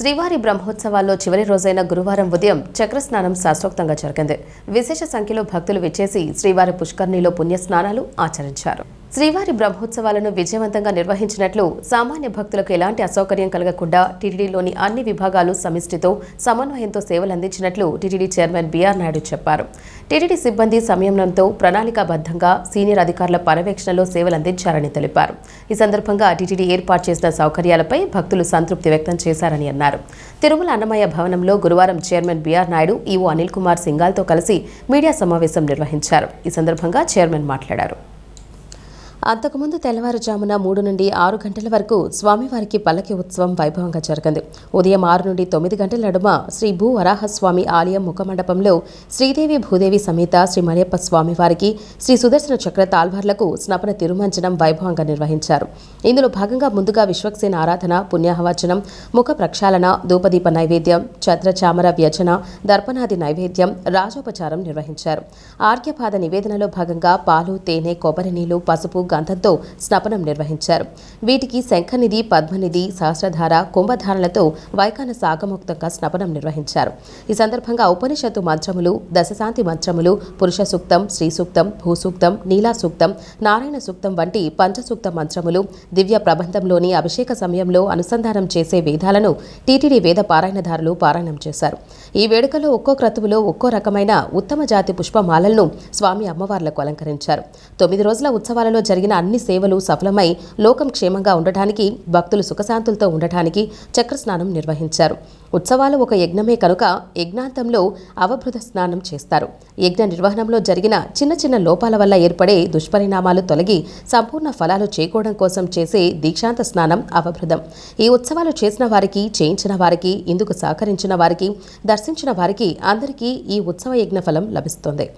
శ్రీవారి బ్రహ్మోత్సవాల్లో చివరి రోజైన గురువారం ఉదయం చక్రస్నానం శాస్త్రోక్తంగా జరిగింది. విశేష సంఖ్యలో భక్తులు విచ్చేసి శ్రీవారి పుష్కర్ణిలో పుణ్యస్నానాలు ఆచరించారు. శ్రీవారి బ్రహ్మోత్సవాలను విజయవంతంగా నిర్వహించినట్లు సామాన్య భక్తులకు ఎలాంటి అసౌకర్యం కలగకుండా టీటీడీలోని అన్ని విభాగాలు సమిష్టితో సమన్వయంతో సేవలు అందించినట్లు టీటీడీ చైర్మన్ బీఆర్ నాయుడు చెప్పారు. టీటీడీ సిబ్బంది సంయమనంతో ప్రణాళికాబద్ధంగా సీనియర్ అధికారుల పర్యవేక్షణలో సేవలు అందించారని తెలిపారు. ఈ సందర్భంగా టీటీడీ ఏర్పాటు చేసిన సౌకర్యాలపై భక్తులు సంతృప్తి వ్యక్తం చేశారని అన్నారు. తిరుమల అన్నమయ్య భవనంలో గురువారం chairman BR Naidu EO Anil Kumar సింగాల్తో కలిసి మీడియా సమావేశం నిర్వహించారు. ఈ సందర్భంగా చైర్మన్ మాట్లాడారు. అంతకుముందు తెల్లవారుజామున మూడు నుండి ఆరు గంటల వరకు స్వామివారికి పల్లకి ఉత్సవం వైభవంగా జరిగింది. ఉదయం ఆరు నుండి తొమ్మిది గంటల నడుమ శ్రీ భూ వరాహస్వామి ఆలయం ముఖమండపంలో శ్రీదేవి భూదేవి సమేత శ్రీ మరియప్ప స్వామివారికి శ్రీ సుదర్శన చక్ర తాల్వార్లకు స్నపన తిరుమంజనం వైభవంగా నిర్వహించారు. ఇందులో భాగంగా ముందుగా విశ్వక్సేన ఆరాధన పుణ్యాహవచనం ముఖ ప్రక్షాళన ధూపదీప నైవేద్యం ఛత్రచామర వ్యజన దర్పణాది నైవేద్యం రాజోపచారం నిర్వహించారు. ఆర్ఘ్యపాద నివేదనలో భాగంగా పాలు తేనె కొబ్బరి నీళ్ళు పసుపు గంధంతో స్నపనం నిర్వహించారు. వీటికి శంఖనిధి పద్మనిధి సహస్రధార కుంభధారణలతో వైఖాన సాగముక్తంగా స్నపనం నిర్వహించారు. ఈ సందర్భంగా ఉపనిషత్తు మంత్రములు దశశాంతి మంత్రములు పురుష సూక్తం శ్రీ సూక్తం భూసూక్తం నీలా సూక్తం నారాయణ సూక్తం వంటి పంచసూక్త మంత్రములు దివ్య ప్రబంధంలోని అభిషేక సమయంలో అనుసంధానం చేసే వేదాలను టీటీడీ వేద పారాయణదారులు పారాయణం చేశారు. ఈ వేడుకలో ఒక్కో క్రతువులో ఒక్కో రకమైన ఉత్తమ జాతి పుష్పమాలలను స్వామి అమ్మవార్లకు అలంకరించారు. తొమ్మిది రోజుల ఉత్సవాలలో జరిగిన అన్ని సేవలు సఫలమై లోకం క్షేమంగా ఉండటానికి భక్తులు సుఖశాంతులతో ఉండటానికి చక్రస్నానం నిర్వహించారు. ఉత్సవాలు ఒక యజ్ఞమే కనుక యజ్ఞాంతంలో అవభృత స్నానం చేస్తారు. యజ్ఞ నిర్వహణంలో జరిగిన చిన్న చిన్న లోపాల వల్ల ఏర్పడే దుష్పరిణామాలు తొలగి సంపూర్ణ ఫలాలు చేకూడడం కోసం చేసే దీక్షాంత స్నానం అవభృతం. ఈ ఉత్సవాలు చేసిన వారికి చేయించిన వారికి ఇందుకు సహకరించిన వారికి దర్శించిన వారికి అందరికీ ఈ ఉత్సవ యజ్ఞ ఫలం లభిస్తుంది.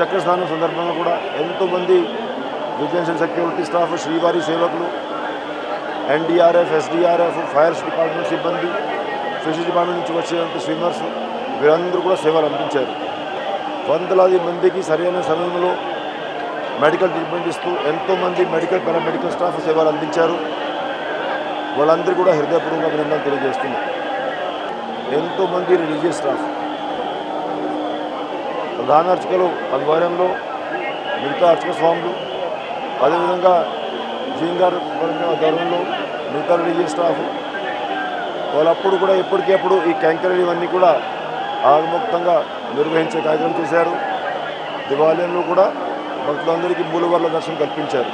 ఈ సందర్భంగా కూడా ఎంతోమంది విజిలెన్స్ సెక్యూరిటీ స్టాఫ్ శ్రీవారి సేవకులు ఎన్డీఆర్ఎఫ్ ఎస్డీఆర్ఎఫ్ ఫైర్ డిపార్ట్మెంట్ సిబ్బంది ఫిషరీస్ డిపార్ట్మెంట్ నుంచి వచ్చేటువంటి స్విమ్మర్స్ వీరందరూ కూడా సేవలు అందించారు. వందలాది మందికి సరైన సమయంలో మెడికల్ ట్రీట్మెంట్ ఇస్తూ ఎంతోమంది మెడికల్ పారామెడికల్ స్టాఫ్ సేవలు అందించారు. వాళ్ళందరూ కూడా హృదయపూర్వక అభినందనలు తెలియజేస్తున్నారు ఎంతోమంది రిలీజియస్ స్టాఫ్ ప్రధాన అర్చకులు ఆధ్వర్యంలో మిగతా అర్చక స్వాములు అదేవిధంగా జీంగార్ ఆధ్వర్యంలో మిగతా రిలీజియస్ స్టాఫ్. వాళ్ళప్పుడు కూడా ఎప్పటికెప్పుడు ఈ క్యాంకరీలు ఇవన్నీ కూడా ఆగముక్తంగా నిర్వహించే కార్యక్రమం చేశారు. దేవాలయంలో కూడా భక్తులందరికీ మూలవర్ల దర్శనం కల్పించారు.